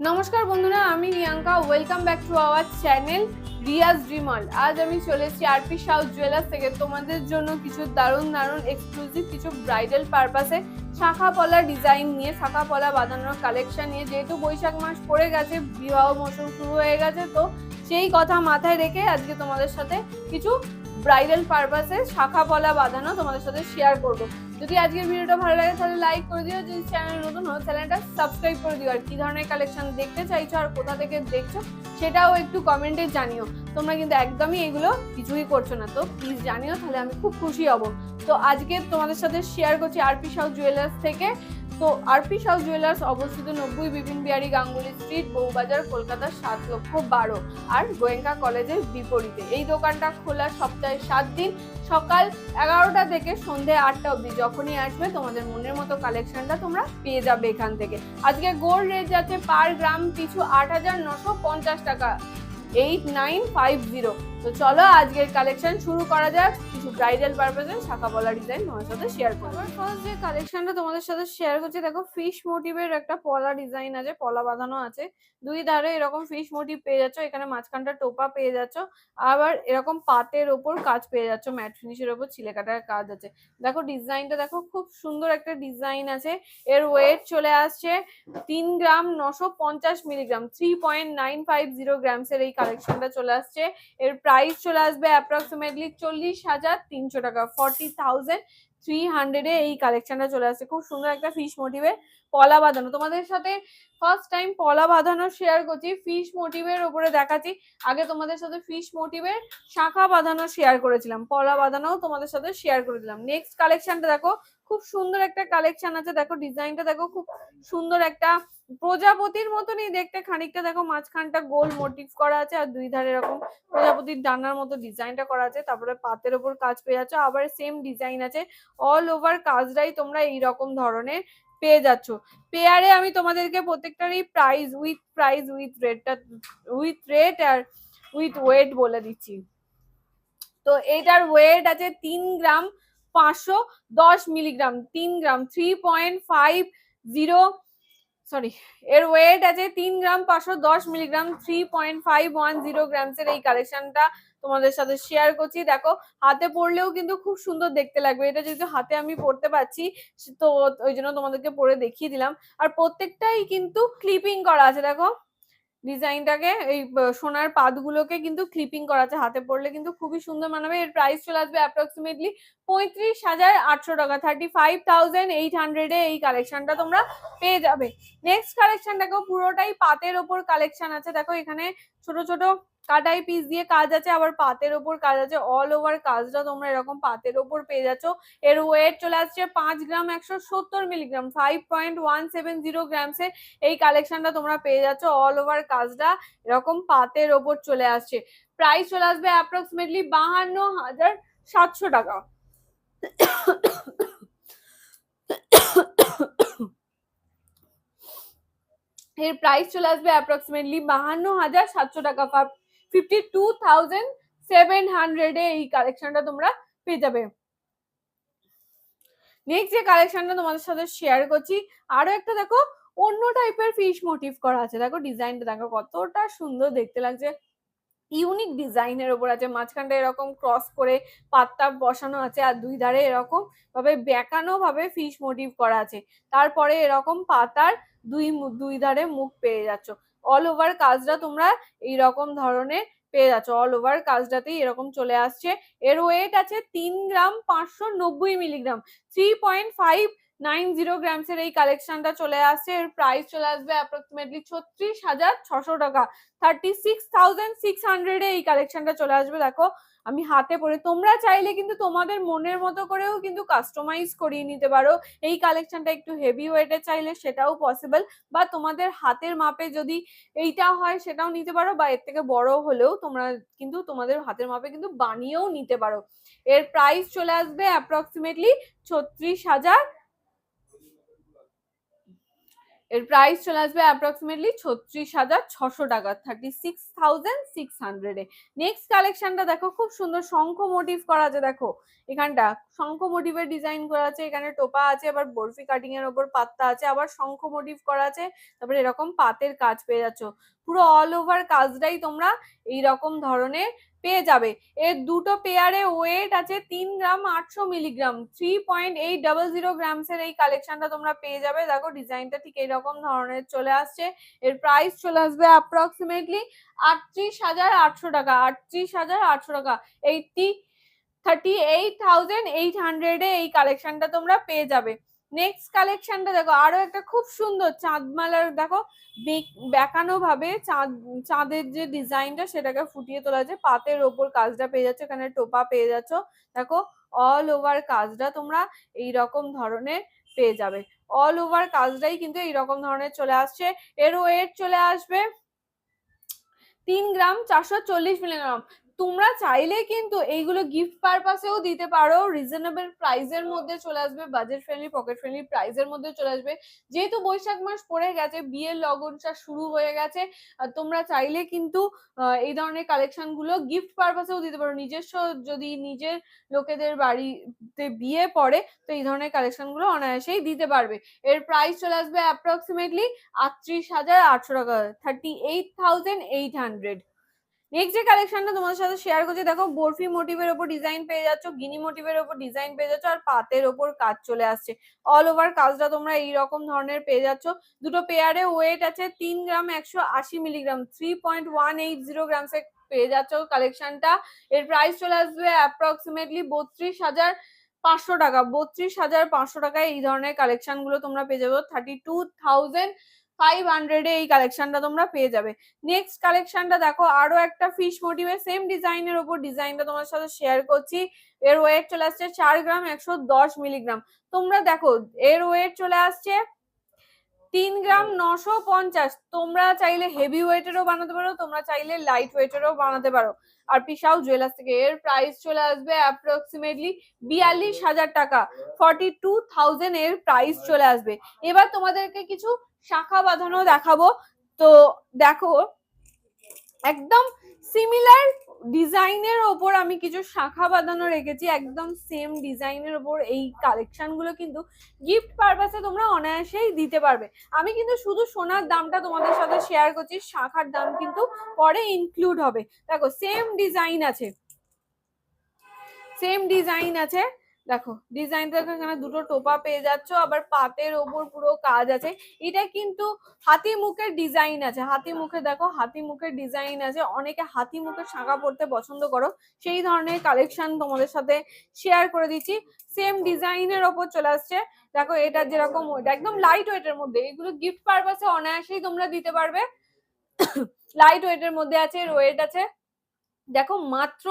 নমস্কার বন্ধুরা, আমি Riyanka. Welcome back to our channel Riaz ড্রিমাল আজ আমি চলে এসেছি আরপি সাউথ জুয়েলার্স থেকে। তোমাদের জন্য কিছু দারুণ দারুণ এক্সক্লুসিভ কিছু ব্রাইডাল পারপাসে শাখা পলা ডিজাইন নিয়ে, শাখা পলা বাঁধানোর কালেকশন নিয়ে। যেহেতু বৈশাখ মাস পড়ে গেছে, বিবাহ মৌসুম শুরু হয়ে গেছে, তো সেই কথা মাথায় রেখে আজকে তোমাদের সাথে কিছু ব্রাইডাল পারপাসে শাখা পলা বাঁধানো তোমাদের সাথে শেয়ার করব। যদি আজকের ভিডিওটা ভালো লাগে, তাহলে লাইক করে দিও। যদি চ্যানেল নতুন হো চ্যানেলটা সাবস্ক্রাইব করে দিও। আর কি ধরনের কালেকশন দেখতে চাইছো আর কোথা থেকে দেখছ, সেটাও একটু কমেন্টে জানিও। তোমরা কিন্তু একদমই এগুলো কিছুই করছ না। তো প্লিজ জানিও, তাহলে আমি খুব খুশি হব। তো আজকে তোমাদের সাথে শেয়ার করছি আরপি সাউ জুয়েলার্স থেকে। তো আরপি সাউ জুয়েলার্স অবস্থিত নব্বই বিপিন বিহারি গাঙ্গুলি স্ট্রিট বউবাজার, কলকাতার সাত লক্ষ বারো আর গোয়েঙ্কা কলেজের বিপরীতে। এই দোকানটা খোলা সপ্তাহে সাত দিন, সকাল এগারোটা থেকে সন্ধে আটটা অবধি। যখনই আসবে তোমাদের মনের মতো কালেকশনটা তোমরা পেয়ে যাবে এখান থেকে। আজকে গোল্ড রেট যাচ্ছে পার গ্রাম পিছু আট হাজার নশো পঞ্চাশ টাকা এইট নাইন ফাইভ জিরো তো চলো, আজকের কালেকশন শুরু করা যাক। কিছু ব্রাইডাল পারপাসে শাখা বলা ডিজাইন তোমার সাথে শেয়ার করব। ফার্স্ট যে কালেকশনটা তোমাদের সাথে শেয়ার করছি, দেখো ফিশ মোটিভের একটা পলা ডিজাইন আছে, পলা বাঁধানো আছে। দুই ধারে এরকম ফিশ মোটিভ পেয়ে যাচ্ছ, এখানে মাঝখানটা টোপা পেয়ে যাচ্ছ, আবার এরকম পাতের ওপর কাজ পেয়ে যাচ্ছ ম্যাট ফিনিশের ওপর ছিলে কাটার কাজ আছে। দেখো ডিজাইনটা দেখো, খুব সুন্দর একটা ডিজাইন আছে। এর ওয়েট চলে আসছে তিন গ্রাম নশো পঞ্চাশ milligram three point nine five zero গ্রামসের এই কালেকশনটা চলে আসছে। এর প্রাইস চলে আসবে অ্যাপ্রক্সিমেটলি চল্লিশ হাজার তিনশো টাকা। ফর্টি থাউজেন্ড থ্রি হান্ড্রেডে এই কালেকশনটা চলে আসছে। খুব সুন্দর একটা ফিশ মোটিভের পলা বাঁধানো। তোমাদের সাথে ফার্স্ট টাইম পলা বাঁধানো শেয়ার করছি। ফিশ মোটিভের উপরে দেখাচ্ছি। আগে তোমাদের সাথে ফিশ মোটিভের শাখা বাঁধানো শেয়ার করেছিলাম। পলা বাঁধানো তোমাদের সাথে শেয়ার করে দিলাম। নেক্সট কালেকশনটা দেখো। খুব সুন্দর একটা কালেকশন আছে। দেখো ডিজাইনটা দেখো খুব সুন্দর একটা প্রজাপতির মতনই দেখতে। খানিকটা দেখো মাঝখানটা গোল মোটিভ করা আছে আর দুই ধারে এরকম প্রজাপতির ডানার মতো ডিজাইনটা করা আছে। তারপরে পাতের ওপর কাজ পেয়ে যাচ্ছ, আবার সেম ডিজাইন আছে। অল ওভার কাজটাই তোমরা এই রকম ধরনের পেয়ে যাচ্ছ। পেয়ারে আমি তোমাদেরকে প্রত্যেকটারই প্রাইস উইথ প্রাইস উইথ রেটটা উইথ রেট আর উইথ ওয়েট বলে দিচ্ছি। তো এটার ওয়েট আছে তিন গ্রাম পাঁচশো দশ মিলিগ্রাম, তিন gram three point five zero sorry এর ওয়েট আছে তিন গ্রাম পাঁচশো দশ milligram three point five one zero গ্রামসের এই কালেকশনটা তোমাদের সাথে শেয়ার করছি। দেখো, হাতে পরলেও কিন্তু খুব সুন্দর দেখতে লাগবে। এটা যেহেতু হাতে আমি পরতে পারছি, তো ওই জন্য তোমাদেরকে পরে দেখিয়ে দিলাম। আর প্রত্যেকটাই কিন্তু ক্লিপিং করা আছে, দেখো। ডিজাইনটাকে এই সোনার পাতগুলোকে কিন্তু ক্লিপিং করা আছে হাতে পড়লে কিন্তু খুবই সুন্দর মানাবে। এর প্রাইস চলে আসবে অ্যাপ্রক্সিমেটলি পঁয়ত্রিশ হাজার আটশো টাকা। থার্টি ফাইভ থাউজেন্ড এইট হান্ড্রেডে এই কালেকশনটা তোমরা পেয়ে যাবে। নেক্সট কালেকশনটাকেও পুরোটাই পাতের ওপর কালেকশন আছে। দেখো এখানে ছোট ছোট কাটাই পিস দিয়ে কাজ আছে, আবার পাতের ওপর কাজ আছে অল ওভার কাজটা তোমরা এরকম পাতের ওপর পেয়ে যাচ্ছ। এর ওয়েট চলে আসছে পাঁচ গ্রাম একশো সত্তর milligram five point one seven zero গ্রামসের এই কালেকশনটা তোমরা পেয়ে যাচ্ছ অল ওভার কাজটা এরকম পাতের ওপর চলে আসছে। প্রাইস চলে আসবে অ্যাপ্রক্সিমেটলি বাহান্ন হাজার সাতশো টাকা। এর প্রাইস চলে আসবে অ্যাপ্রক্সিমেটলি বাহান্ন হাজার সাতশো টাকা। ফিফটি টু থাউজেন্ড সেভেন হান্ড্রেডে এই কালেকশনটা তোমরা পেয়ে যাবে। নেক্সট যে কালেকশনটা তোমাদের সাথে শেয়ার করছি, আরও একটা দেখো, অন্য টাইপের ফিশ মোটিভ করা আছে। দেখো ডিজাইনটা দেখো কতটা সুন্দর দেখতে লাগছে। ইউনিক ডিজাইনের ওপর আছে, মাঝখানটা এরকম ক্রস করে পাত্তা বসানো আছে আর দুই ধারে এরকম ভাবে বেঁকানো ভাবে ফিশ মোটিভ করা আছে। তারপরে এরকম পাতার দুই দুই ধারে মুখ পেয়ে যাচ্ছ। অল ওভার কাজটা তোমরা এইরকম ধরনের পেয়ে যাচ্ছ। অল ওভার কাজটাতেই এরকম চলে আসছে। এর ওয়েট আছে তিন গ্রাম পাঁচশো নব্বই milligram three point five nine zero গ্রামসের এই কালেকশনটা চলে আসছে। এর প্রাইস চলে আসবে অ্যাপ্রক্সিমেটলি ছত্রিশ হাজার ছশো টাকা। থার্টি সিক্স থাউজেন্ড সিক্স হান্ড্রেডে এই কালেকশনটা চলে আসবে। দেখো আমি হাতে পরে, তোমরা চাইলে কিন্তু তোমাদের মনের মতো করেও কিন্তু কাস্টমাইজ করিয়ে নিতে পারো। এই কালেকশনটা একটু হেভি ওয়েটে চাইলে সেটাও পসিবল বা তোমাদের হাতের মাপে যদি এইটা হয় সেটাও নিতে পারো, বা এর থেকে বড় হলেও তোমরা কিন্তু তোমাদের হাতের মাপে কিন্তু বানিয়েও নিতে পারো। এর প্রাইস চলে আসবে অ্যাপ্রক্সিমেটলি ছত্রিশ হাজার এর প্রাইস চলে আসবে অ্যাপ্রক্সিমেটলি ছত্রিশ হাজার ছশো টাকা থার্টি সিক্স থাউজেন্ড সিক্স হান্ড্রেডে নেক্সট কালেকশনটা দেখো, খুব সুন্দর শঙ্খ মোটিভ করা আছে, দেখো। এখানটা শঙ্খ মোটিভের ডিজাইন করা আছে, এখানে টোপা আছে, আবার বরফি কাটিং এর ওপর পাত্তা আছে, আবার শঙ্খ মোটিভ করা আছে, তারপরে এরকম পাতের কাজ পেয়ে যাচ্ছ। পুরো অল ওভার কাজটাই তোমরা এই রকম ধরনের পেয়ে যাবে। এর দুটো পেয়ারে ওয়েট আছে তিন গ্রাম আটশো milligram three point eight double zero grams এর এই কালেকশনটা তোমরা পেয়ে যাবে। দেখো ডিজাইনটা ঠিক এইরকম ধরনের চলে আসছে। এর প্রাইস চলে আসবে অ্যাপ্রক্সিমেটলি আটত্রিশ হাজার আটশো টাকা, আটত্রিশ হাজার আটশো টাকা। Eighty thirty eight thousand eight হান্ড্রেডে এই কালেকশনটা তোমরা পেয়ে যাবে। নেক্সট কালেকশনটা দেখো, আরও একটা খুব সুন্দর চাঁদমালার, দেখো বেকানো ভাবে চাঁদ, চাঁদের যে ডিজাইনটা সেটাকে ফুটিয়ে তোলা আছে পাতের ওপর কাজটা পেয়ে যাচ্ছে, এখানে টোপা পেয়ে যাচ্ছ। দেখো অল ওভার কাজটা তোমরা এই রকম ধরনের পেয়ে যাবে। অল ওভার কাজটাই কিন্তু এই রকম ধরনের চলে আসছে। এর ওয়েট চলে আসবে তিন গ্রাম চারশো চল্লিশ মিলিগ্রাম তোমরা চাইলে কিন্তু এইগুলো গিফট পারপাসেও দিতে পারো। রিজনেবল প্রাইসের মধ্যে চলে আসবে বাজেট ফ্রেন্ডলি পকেট ফ্রেন্ডলি প্রাইসের মধ্যে চলে আসবে। যেহেতু বৈশাখ মাস পড়ে গেছে, বিয়ের লগনটা শুরু হয়ে গেছে তোমরা চাইলে কিন্তু এই ধরনের কালেকশনগুলো গিফট পারপাসেও দিতে পারো। নিজস্ব যদি নিজের লোকেদের বাড়িতে বিয়ে পড়ে, তো এই ধরনের কালেকশনগুলো অনায়াসেই দিতে পারবে। এর প্রাইস চলে আসবে অ্যাপ্রক্সিমেটলি আটত্রিশ হাজার আটশো টাকা thirty eight thousand eight hundred next যে কালেকশনটা তোমাদের সাথে শেয়ার করছি, দেখো বরফি মোটিভের ওপর ডিজাইন পেয়ে যাচ্ছ, গিনি মোটিভের ওপর ডিজাইন পেয়ে যাচ্ছ, আর পাতের ওপর কাজ চলে আসছে। অল ওভার কাজটা তোমরা এই রকম ধরনের পেয়ে যাচ্ছ। দুটো পেয়ারে ওয়েট আছে তিন গ্রাম একশো আশি milligram three point one eight zero গ্রামসে পেয়ে যাচ্ছ কালেকশনটা এর প্রাইস চলে আসবে অ্যাপ্রক্সিমেটলি বত্রিশ হাজার পাঁচশো টাকা। বত্রিশ হাজার পাঁচশো টাকায় এই ধরনের কালেকশনগুলো তোমরা পেয়ে যাবে। থার্টি টু থাউজেন্ড ফাইভ হান্ড্রেডে এই কালেকশনটা তোমরা পেয়ে যাবে। নেক্সট কালেকশনটা দেখো, আরও একটা ফিশ মোটিভের সেম ডিজাইনের ওপর ডিজাইনটা তোমার সাথে শেয়ার করছি। এর ওয়েট চলে আসছে চার গ্রাম একশো দশ মিলিগ্রাম তোমরা দেখো, এর ওয়েট চলে আসছে তিন গ্রাম নশো পঞ্চাশ। তোমরা চাইলে হেভি ওয়েটেরও বানাতে পারো, তোমরা চাইলে লাইট ওয়েটেরও বানাতে পারো। আর পিসাও জুয়েলার্স থেকে। এর প্রাইস চলে আসবে অ্যাপ্রক্সিমেটলি বিয়াল্লিশ হাজার টাকা। ফর্টি টু থাউজেন্ড এর প্রাইস চলে আসবে। এবার তোমাদেরকে কিছু শাখা বাঁধানো দেখাবো। তো দেখো, একদম সিমিলার ডিজাইনের ওপর আমি কিছু শাখা বাঁধানো রেখেছি, একদম সেম ডিজাইনের ওপর এই কালেকশনগুলো কিন্তু গিফট পারপাসে তোমরা অনায়াসেই দিতে পারবে। আমি কিন্তু শুধু সোনার দামটা তোমাদের সাথে শেয়ার করছি, শাখার দাম কিন্তু পরে ইনক্লুড হবে। দেখো সেম ডিজাইন আছে। সেম ডিজাইন আছে। দেখো ডিজাইন দেখো এখানে দুটো টোপা পেয়ে যাচ্ছ, আবার পাতের ওপর পুরো কাজ আছে। এটা কিন্তু হাতি মুখের ডিজাইন আছে। হাতি মুখে দেখো, হাতি মুখের ডিজাইন আছে। অনেকে হাতি মুখের শাঁখা পড়তে পছন্দ করো। সেই ধরনের কালেকশন তোমাদের সাথে শেয়ার করে দিচ্ছি। সেম ডিজাইনের ওপর চলে আসছে। দেখো, এটা যেরকম একদম লাইট ওয়েটের মধ্যে। এগুলো গিফট পারপাসে অনায়াসেই তোমরা দিতে পারবে। লাইট ওয়েটের মধ্যে আছে ওয়েট আছে। দেখো মাত্র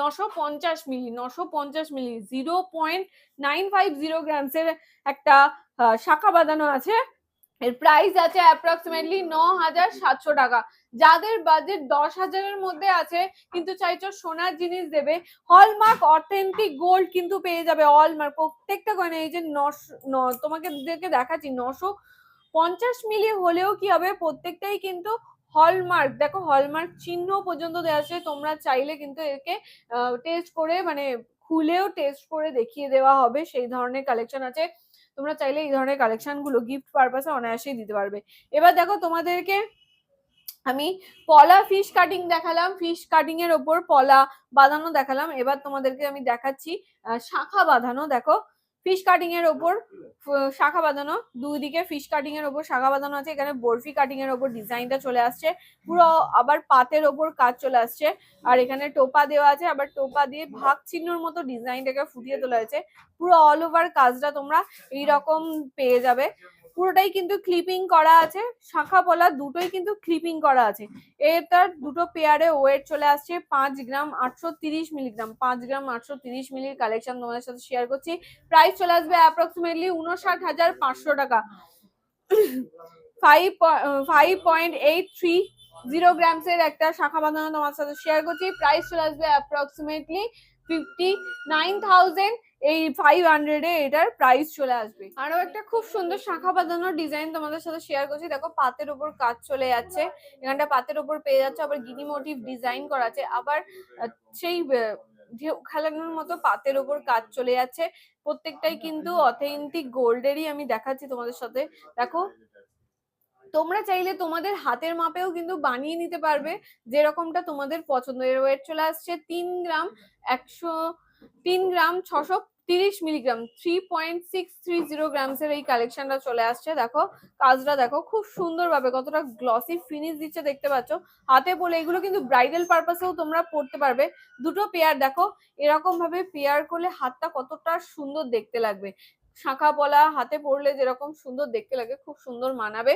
নশো পঞ্চাশ মিলি, নশো পঞ্চাশ milli zero point nine five zero গ্রামসের একটা শাখা বাঁধানো আছে। এর প্রাইস আছে অ্যাপ্রক্সিমেটলি ন হাজার সাতশো টাকা। যাদের বাজেট দশ হাজারের মধ্যে আছে, কিন্তু চাইছো সোনার জিনিস দেবে হলমার্ক অথেন্টিক গোল্ড কিন্তু পেয়ে যাবে হলমার্ক প্রত্যেকটা গয়না এই যে নশো তোমাকে দেখাচ্ছি, নশো পঞ্চাশ মিলি হলেও কি হবে, প্রত্যেকটাই কিন্তু হলমার্ক দেখো হলমার্ক চিহ্ন পর্যন্ত দেওয়া আছে, তোমরা চাইলে কিন্তু একে টেস্ট করে মানে খুলেও টেস্ট করে দেখিয়ে দেওয়া হবে, সেই ধরনের কালেকশন আছে। তোমরা চাইলে এই ধরনের কালেকশনগুলো গিফট পারপাসে অনায়াসেই দিতে পারবে। এবার দেখো তোমাদেরকে আমি পলা ফিশ কাটিং দেখালাম ফিশ কাটিং এর ওপর পলা বাঁধানো দেখালাম। এবার তোমাদেরকে আমি দেখাচ্ছি শাখা বাঁধানো, দেখো। ফিশ কাটিং এর ওপর শাখা বাঁধানো দুই দিকে ফিশ কাটিং এর ওপর শাখা বাঁধানো আছে, এখানে বরফি কাটিং এর ওপর ডিজাইনটা চলে আসছে, পুরো আবার পাতের ওপর কাজ চলে আসছে, আর এখানে টোপা দেওয়া আছে, আবার টোপা দিয়ে ভাগ চিহ্নর মতো ডিজাইনটাকে ফুটিয়ে তোলা হয়েছে, পুরো অল ওভার কাজটা তোমরা এইরকম পেয়ে যাবে। পুরোটাই কিন্তু ক্লিপিং করা আছে। শাখা পলা দুটোই কিন্তু ক্লিপিং করা আছে। এর তার দুটো পেয়ারে ওয়েট চলে আসছে পাঁচ গ্রাম আটশো তিরিশ মিলিগ্রাম পাঁচ গ্রাম আটশো তিরিশ মিলির কালেকশন তোমাদের সাথে শেয়ার করছি। প্রাইস চলে আসবে অ্যাপ্রক্সিমেটলি উনষাট হাজার পাঁচশো টাকা। Five five point eight three zero grams এর একটা শাখা বাঁধানো তোমার সাথে শেয়ার করছি। প্রাইস চলে আসবে অ্যাপ্রক্সিমেটলি ফিফটি নাইন থাউজেন্ড এই ফাইভ হান্ড্রেডে এটার প্রাইস চলে আসবে। আরও একটা খুব সুন্দর শাখা বাঁধানোর ডিজাইন তোমাদের সাথে শেয়ার করছি। দেখো পাতের উপর কাজ চলে যাচ্ছে। এখানটা পাতের উপর পেয়ে যাচ্ছে, আবার গিনি মোটিভ ডিজাইন করা আছে। আবার সেই ঢেউ খেলানোর মতো পাতের উপর কাজ চলে যাচ্ছে। প্রত্যেকটাই কিন্তু অথেন্টিক গোল্ডেরই আমি দেখাচ্ছি তোমাদের সাথে। দেখো তোমরা চাইলে তোমাদের হাতের মাপেও কিন্তু বানিয়ে নিতে পারবে। যেরকমটা তোমাদের পছন্দ এর ওয়েট চলে আসছে তিন গ্রাম একশো, তিন গ্রাম ছশো তিরিশ milligram. Three point six three zero grams এর এই কালেকশনটা চলে আসছে। দেখো, কাজটা দেখো, খুব সুন্দরভাবে কতটা গ্লসি ফিনিশ দিচ্ছে দেখতে পাচ্ছ। হাতে বলে এগুলো কিন্তু ব্রাইডাল পারপাসেও তোমরা পড়তে পারবে। দুটো পেয়ার দেখো এরকম ভাবে পেয়ার করলে হাতটা কতটা সুন্দর দেখতে লাগবে। শাখা পলা হাতে পরলে যেরকম সুন্দর দেখতে লাগে, খুব সুন্দর মানাবে।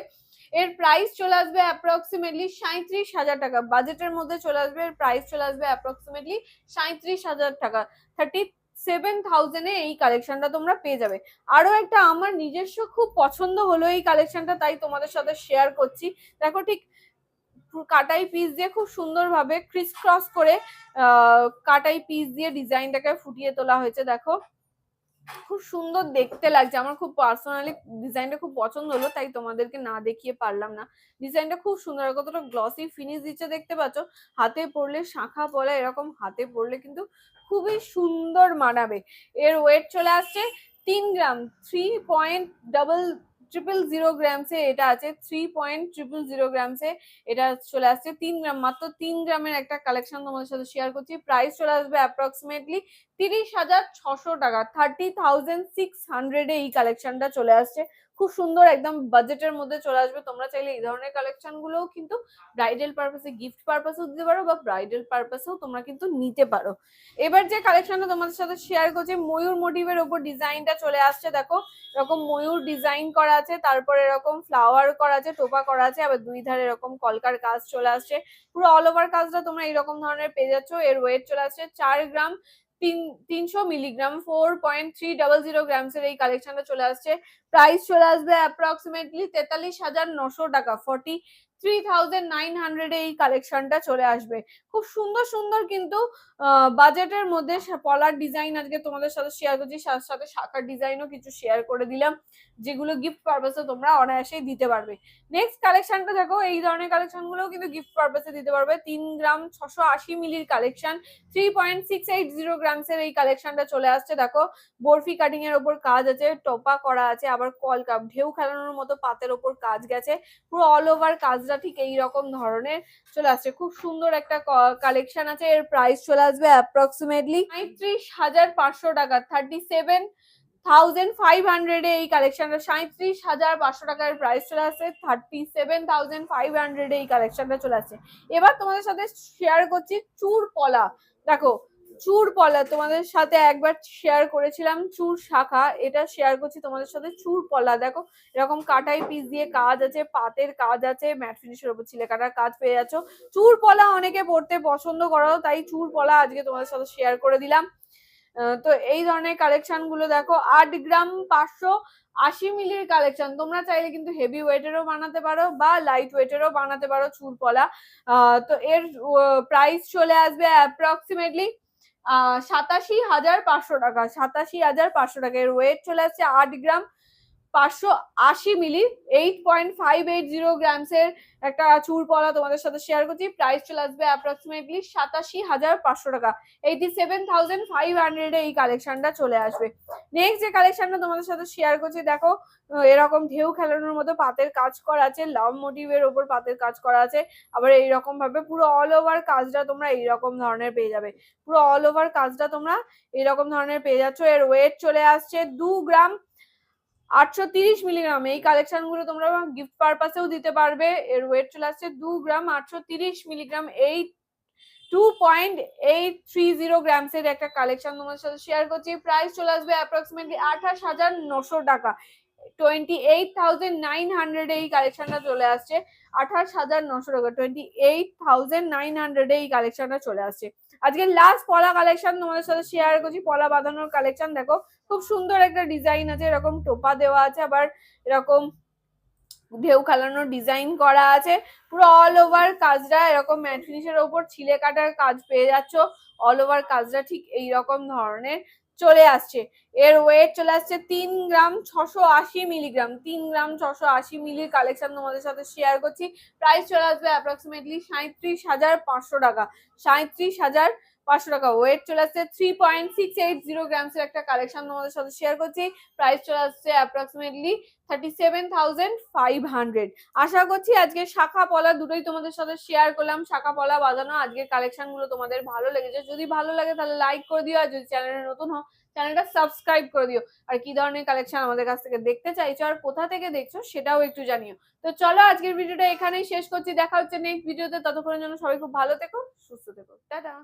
এর প্রাইস চলে আসবে অ্যাপ্রক্সিমেটলি সাঁত্রিশ হাজার টাকা। বাজেটের মধ্যে চলে আসবে, এর প্রাইস চলে আসবে অ্যাপ্রক্সিমেটলি সাঁত্রিশ হাজার টাকা। থার্টি সেভেন থাউজেন্ডে এই কালেকশনটা তোমরা পেয়ে যাবে। আরও একটা আমার নিজস্ব খুব পছন্দ হলো এই কালেকশনটা তাই তোমাদের সাথে শেয়ার করছি। দেখো ঠিক কাটাই পিস দিয়ে খুব সুন্দরভাবে ক্রিস ক্রস করে কাটাই পিস দিয়ে ডিজাইনটাকে ফুটিয়ে তোলা হয়েছে, দেখো। খুব সুন্দর দেখতে লাগছে। আমার খুব পার্সোনালি ডিজাইনটা খুব পছন্দ হলো, তাই তোমাদেরকে না দেখিয়ে পারলাম না। ডিজাইনটা খুব সুন্দর কতটা গ্লসি ফিনিশ দিচ্ছে দেখতে পাচ্ছ? হাতে পরলে শাখা পলা এরকম, হাতে পরলে কিন্তু খুবই সুন্দর মানাবে। এর ওয়েট চলে আসছে তিন gram three point double triple zero গ্রামসে এটা আছে থ্রি পয়েন্ট ট্রিপল জিরো গ্রামসে এটা চলে আসছে, তিন গ্রাম, মাত্র তিন গ্রামের একটা কালেকশন তোমাদের সাথে শেয়ার করছি। প্রাইস চলে আসবে অ্যাপ্রক্সিমেটলি তিরিশ হাজার ছশো টাকা থার্টি থাউজেন্ড সিক্স হান্ড্রেডে এই কালেকশনটা চলে আসছে। খুব সুন্দর একদম বাজেটের মধ্যে চলে আসবে। তোমরা চাইলে এই ধরনের কালেকশন গুলোও কিন্তু ব্রাইডাল পারপাসে গিফট পারপাসেও দিতে পারো বা ব্রাইডাল পারপাসেও তোমরা কিন্তু নিতে পারো। এবার যে কালেকশনটা তোমাদের সাথে শেয়ার করছি, ময়ূর মোটিভের ওপর ডিজাইনটা চলে আসছে। দেখো, এরকম ময়ূর ডিজাইন করা আছে, তারপরে এরকম ফ্লাওয়ার করা আছে, টোপা করা আছে, আবার দুই ধারে এরকম কলকার কাজ চলে আসছে। পুরো অল ওভার কাজটা তোমরা এরকম ধরনের পেয়ে যাচ্ছ। এর ওয়েট চলে আসছে চার গ্রাম। তিন, তিনশো milligram four point three double zero grams এর এই কালেকশনটা চলে আসছে। প্রাইস চলে আসবে অ্যাপ্রক্সিমেটলি তেতাল্লিশ হাজার নশো টাকা forty three thousand nine hundred এই কালেকশনটা চলে আসবে। খুব সুন্দর সুন্দর কিন্তু বাজেটের মধ্যে পলার ডিজাইন আজকে তোমাদের সাথে শেয়ার করছি সাথে শাখার ডিজাইনও কিছু শেয়ার করে দিলাম, যেগুলো গিফট পারপাসে তোমরা অনায়াসেই দিতে পারবে। নেক্সট কালেকশনটা দেখো, এই ধরনের কালেকশন গুলোও কিন্তু গিফট পারপাসে দিতে পারবে। তিন গ্রাম ছশো আশি মিলির collection three point six eight zero গ্রামসের এই কালেকশনটা চলে আসছে। দেখো, বরফি কাটিং এর ওপর কাজ আছে, টপা করা আছে, আবার কল কাপ ঢেউ খেলানোর মতো পাতের ওপর কাজ গেছে, পুরো অল ওভার কাজটা ঠিক এই রকম ধরনের চলে আসছে। খুব সুন্দর একটা কালেকশন আছে। এর প্রাইস চলে আসবে অ্যাপ্রক্সিমেটলি পঁয়ত্রিশ হাজার পাঁচশো টাকা। থার্টি সেভেন থাউজেন্ড ফাইভ হান্ড্রেডে এই কালেকশনটা সাঁত্রিশ হাজার পাঁচশো টাকার প্রাইস চলে আসছে। থার্টি সেভেন থাউজেন্ড ফাইভ হান্ড্রেডে এই কালেকশনটা চলে আসছে। এবার তোমাদের সাথে শেয়ার করছি চুর পলা দেখো চুর পলা তোমাদের সাথে একবার শেয়ার করেছিলাম চুর শাখা এটা শেয়ার করছি তোমাদের সাথে চুর পলা। দেখো এরকম কাটাই পিস দিয়ে কাজ আছে পাতের কাজ আছে ম্যাট ফিনিশের উপর ছিলে কাটার কাজ পেয়ে যাচ্ছ। চুর পলা অনেকে পড়তে পছন্দ করো তাই চুর পলা আজকে তোমাদের সাথে শেয়ার করে দিলাম। তো এই ধরনের কালেকশনগুলো দেখো আট গ্রাম পাঁচশো আশি মিলির কালেকশন তোমরা চাইলে কিন্তু হেভি ওয়েটেরও বানাতে পারো বা লাইট ওয়েটেরও বানাতে পারো চুর পলা। আহ, তো এর প্রাইস চলে আসবে অ্যাপ্রক্সিমেটলি সাতাশি হাজার পাঁচশো টাকা সাতাশি হাজার পাঁচশো টাকা। এর ওয়েট চলে আসছে আট গ্রাম পাঁচশো আশি milli eight point five eight zero গ্রামসের একটা চুর পলা তোমাদের সাথে শেয়ার করছি। প্রাইস চলে আসবে অ্যাপ্রক্সিমেটলি সাতাশি হাজার পাঁচশো টাকা। এইটি সেভেন থাউজেন্ড ফাইভ হান্ড্রেডে এই কালেকশনটা চলে আসবে। নেক্সট যে কালেকশনটা তোমাদের সাথে শেয়ার করছি, দেখো এরকম ঢেউ খেলানোর মতো পাতের কাজ করা আছে লাভ মোটিভের ওপর পাতের কাজ করা আছে। আবার এইরকম ভাবে পুরো অল ওভার কাজটা তোমরা এইরকম ধরনের পেয়ে যাবে। পুরো অল ওভার কাজটা তোমরা এরকম ধরনের পেয়ে যাচ্ছ। এর ওয়েট চলে আসছে দু গ্রাম আটশো তিরিশ মিলিগ্রাম। এই কালেকশনগুলো তোমরা গিফট পারপাসেও দিতে পারবে। এর ওয়েট চলে আসছে দু গ্রাম আটশো তিরিশ মিলিগ্রাম। এই two point eight three zero grams একটা কালেকশন তোমাদের সাথে শেয়ার করছি। প্রাইস চলে আসবে অ্যাপ্রক্সিমেটলি আঠাশ হাজার নশো টাকা। Twenty eight thousand nine hundred এই কালেকশনটা চলে আসছে। আঠাশ হাজার নশো টাকা। Twenty eight thousand nine hundred এই কালেকশনটা চলে আসছে। আজকে লাস্ট পলা কালেকশন তোমাদের সাথে শেয়ার করছি, পলা বাঁধানোর কালেকশন দেখো, খুব সুন্দর একটা ডিজাইন আছে, এরকম টোপা দেওয়া আছে, আবার এরকম ঢেউ খেলানো ডিজাইন করা আছে, পুরো অল ওভার কাজটা এরকম ম্যাট ফিনিশের ওপর ছিলে কাটার কাজ পেয়ে যাচ্ছ অল ওভার কাজটা ঠিক এইরকম ধরনের। চলে আসছে। এর ওয়েট চলে আসছে তিন গ্রাম ছশো আশি মিলিগ্রাম তিন গ্রাম ছশো আশি মিলির কালেকশন তোমাদের সাথে শেয়ার করছি। প্রাইস চলে আসবে অ্যাপ্রক্সিমেটলি সাঁত্রিশ হাজার পাঁচশো টাকা। সাঁত্রিশ হাজার পাঁচশো টাকা। ওয়েট চলে আসছে three point six eight zero গ্রামসের একটা কালেকশন তোমাদের সাথে শেয়ার করছি। প্রাইস চলে আসছে approximately thirty seven thousand five hundred আশা করছি আজকে শাখা পলা দুটোই তোমাদের সাথে শেয়ার করলাম। শাখা পলা বাজানো আজকের কালেকশনগুলো তোমাদের ভালো লেগেছে। যদি ভালো লাগে তাহলে লাইক করে দিও আর যদি চ্যানেলে নতুন হও চ্যানেলটা সাবস্ক্রাইব করে দিও। আর কি ধরনের কালেকশন আমাদের কাছ থেকে দেখতে চাইছো আর কোথা থেকে দেখছ সেটাও একটু জানিও। তো চলো আজকের ভিডিওটা এখানেই শেষ করছি। দেখা হচ্ছে নেক্সট ভিডিওতে ততক্ষণের জন্য সবাই খুব ভালো থেকো, সুস্থ থেকো। টাটা।